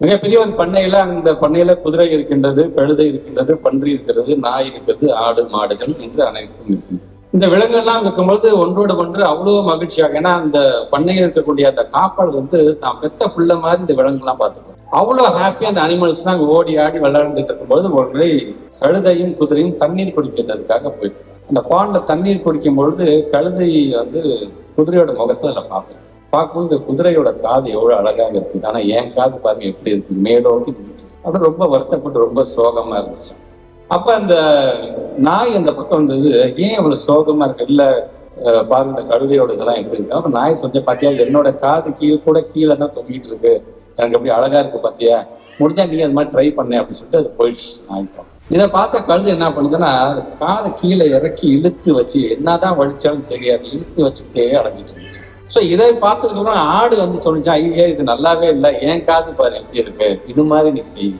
மிகப்பெரிய ஒரு பண்ணையில அந்த பண்ணையில குதிரை இருக்கின்றது கழுதை இருக்கின்றது பன்றி இருக்கிறது நாய் இருக்கிறது ஆடு மாடுகள் என்று அனைத்தும் இருக்கின்றது இந்த விலங்குகள்லாம் இருக்கும்பொழுது ஒன்றோடு ஒன்று அவ்வளவு மகிழ்ச்சியாக ஏன்னா அந்த பண்ணையில் இருக்கக்கூடிய அந்த காப்பாளர் வந்து தான் பெத்த புள்ள மாதிரி இந்த விலங்குலாம் பார்த்துக்கோம் அவ்வளவு ஹாப்பியா அந்த அனிமல்ஸ்லாம் அங்க ஓடி ஆடி விளையாண்டுட்டு இருக்கும்போது ஒரு முறை கழுதையும் குதிரையும் தண்ணீர் குடிக்கிறதுக்காக போயிட்டு அந்த பாண்ட்ல தண்ணீர் குடிக்கும் பொழுது கழுதை வந்து குதிரையோட முகத்தை அதில் பார்த்துருக்கு. பார்க்கும்போது இந்த குதிரையோட காது எவ்வளோ அழகாக இருக்குது. ஆனால் என் காது பாருங்க எப்படி இருக்கு மேலோக்கி நின்னுட்டு அப்படின்னு ரொம்ப வருத்தப்பட்டு ரொம்ப சோகமாக இருந்துச்சு. அப்போ அந்த நாய் அந்த பக்கம் வந்தது ஏன் இவ்வளோ சோகமாக இருக்கு? இல்லை பாருங்க இந்த கழுதையோட இதெல்லாம் எப்படி இருக்கு? அப்போ நாய் சொன்ன பார்த்தியா என்னோட காது கீழே கூட கீழே தான் தொங்கிட்டு இருக்கு. எனக்கு அப்படி அழகா இருக்கு பார்த்தியா முடிஞ்சா நீ அது மாதிரி ட்ரை பண்ணேன் அப்படின்னு சொல்லிட்டு அது போயிடுச்சு நாய்க்கும் இதை பார்த்த கழுது என்ன பண்ணுதுன்னா காதை கீழே இறக்கி இழுத்து வச்சு என்னதான் வலிச்சாலும் சரி இழுத்து வச்சுக்கிட்டே அடைஞ்சிட்டு இருந்துச்சு. ஸோ இதை பார்த்ததுக்கப்புறம் ஆடு வந்து சொல்லிச்சா ஐயே இது நல்லாவே இல்லை. ஏன் காது பாரு எப்படி இருக்கு? இது மாதிரி நீ செய்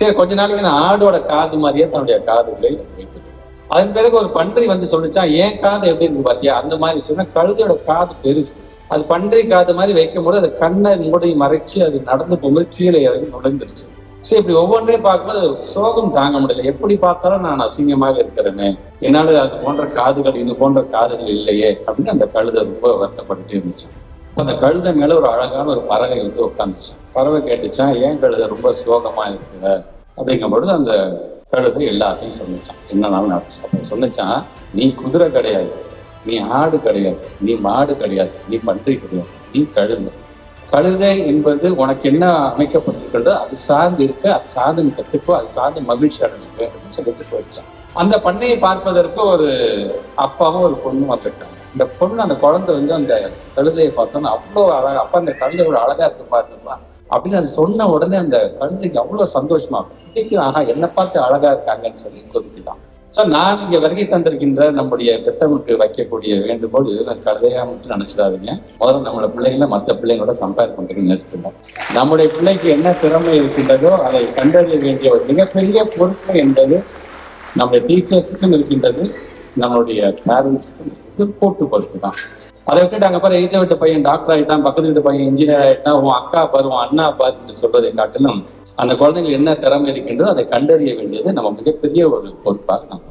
சரி கொஞ்ச நாளைக்கு நான் ஆடோட காது மாதிரியே தன்னுடைய காதுகளை அது வைத்துட்டு அதன் பிறகு ஒரு பன்றி வந்து சொல்லிச்சா என் காது எப்படி இருக்கு பாத்தியா? அந்த மாதிரி சொன்னா கழுதையோட காது பெருசு. அது பன்றி காது மாதிரி வைக்கும் போது அது கண்ணை மூடி மறைச்சு அது நடந்து போகும்போது கீழே இறங்கி நுழைந்துருச்சு. சரி இப்படி ஒவ்வொன்றையும் பார்க்கும்போது சோகம் தாங்க முடியல. எப்படி பார்த்தாலும் நான் அசிங்கமாக இருக்கிறேனே. என்னால அது போன்ற காதுகள் இது போன்ற காதுகள் இல்லையே அப்படின்னு அந்த கழுதை ரொம்ப வருத்தப்பட்டுட்டே இருந்துச்சு. இப்போ அந்த கழுதை மேல ஒரு அழகான ஒரு பறவை வந்து உட்காந்துச்சு பறவை கேட்டுச்சான் ஏன் கழுதை ரொம்ப சோகமா இருக்கிற? அப்படிங்கும் பொழுது அந்த கழுதை எல்லாத்தையும் சொன்னிச்சான். என்னன்னாலும் நடந்துச்சு அப்ப சொன்னிச்சான் நீ குதிரை கிடையாது. நீ ஆடு கிடையாது. நீ மாடு கிடையாது. நீ பன்றி கிடையாது. நீ கழுதை. கழுதை என்பது உனக்கு என்ன அமைக்கப்பட்டிருக்கின்றோ அது சார்ந்து இருக்க அது சார்ந்து நீ கத்துக்கோ அது சார்ந்து மகிழ்ச்சி அடைஞ்சுக்க அப்படின்னு சொல்லிட்டு போயிடுச்சான் அந்த பண்ணையை பார்ப்பதற்கு ஒரு அப்பாவும் ஒரு பொண்ணும் வந்திருக்காங்க. இந்த பொண்ணு அந்த குழந்தை வந்து அந்த கழுதையை பார்த்தோன்னா அவ்வளோ அழகா அப்பா அந்த கழுதை இவ்வளோ அழகா இருக்கு பாத்துப்பா அப்படின்னு அது சொன்ன உடனே அந்த கழுதைக்கு அவ்வளோ சந்தோஷமா குதிக்குதான் ஆஹா என்ன பார்த்து அழகா இருக்காங்கன்னு சொல்லி குதிக்குதான் ஸோ நான் இங்க வருகை தந்திருக்கின்ற நம்முடைய பெத்தவங்களுக்கு வைக்கக்கூடிய வேண்டுகோள் இது நான் கழுதையா மட்டும் நினைச்சிடாதீங்க. முதல்ல நம்மளோட பிள்ளைங்களை மற்ற பிள்ளைங்களோட கம்பேர் பண்றது நிறுத்துங்க. நம்முடைய பிள்ளைக்கு என்ன திறமை இருக்கின்றதோ அதை கண்டறிய வேண்டிய ஒரு மிகப்பெரிய பொறுப்பு என்பது நம்முடைய டீச்சர்ஸுக்கும் இருக்கின்றது நம்மளுடைய பேரண்ட்ஸுக்கும் இது போட்டு பொறுப்பு தான். அதை விட்டுட்டு அங்க பாரு எய்த வீட்டு பையன் டாக்டர் ஆயிட்டான் பக்கத்து வீட்டு பையன் இன்ஜினியர் ஆயிட்டான் உன் அக்கா பாரு உன் அண்ணா பாருன்னு சொல்றதை காட்டிலும் அந்த குழந்தைங்க என்ன திறமை இருக்கின்றதோ அதை கண்டறிய வேண்டியது நம்ம மிகப்பெரிய ஒரு பொறுப்பாக நாம்